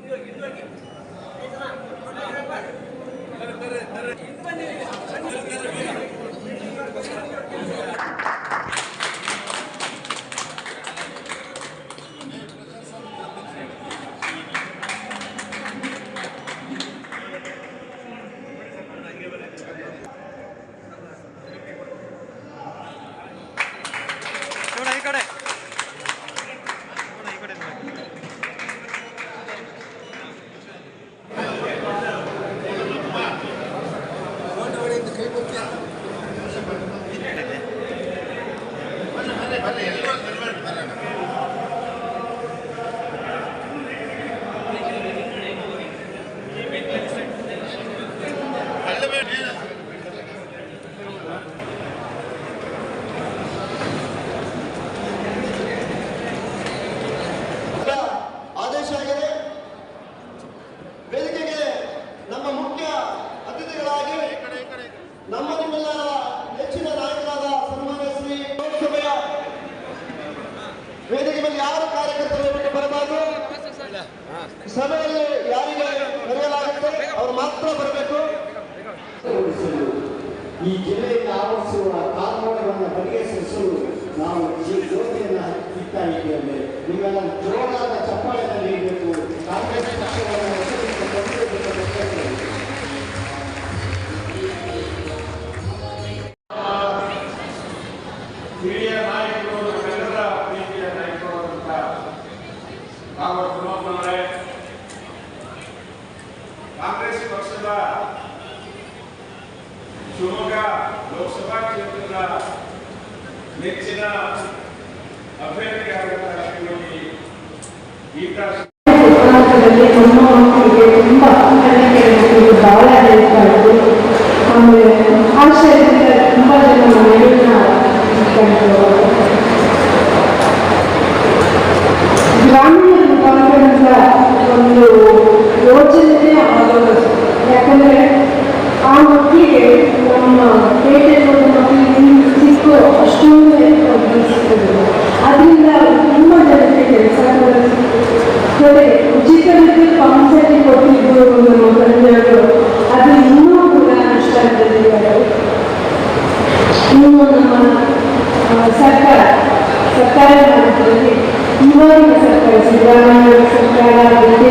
ಇದು ಇದು ಯಾರು ಕಾರ್ಯಕರ್ತರು ಬರಬಾರದು? ಸಭೆಯಲ್ಲಿ ಯಾರಿಗೆ ಕರೆಯಲಾಗುತ್ತೆ ಅವರು ಮಾತ್ರ ಬರಬೇಕು. ಈ ಜಿಲ್ಲೆಯನ್ನು ಆವರಿಸುವ ಕಾನೂನುಗಳನ್ನು ಬಗೆಹರಿಸಲು ನಾವು ಈ ಯೋಜನೆಯನ್ನು ಇದ್ದೇವೆ ನಿಮ್ಮೆಲ್ಲ ಜೋರಾದ ಚಪ್ಪಾಳೆಯಲ್ಲಿ ನೀಡಬೇಕು ಕಾಂಗ್ರೆಸ್ ಪಕ್ಷವನ್ನು సులువుగా లోక్సభ క్షేత్రంలో నిలిచిన అభ్యర్థి గారి గీతా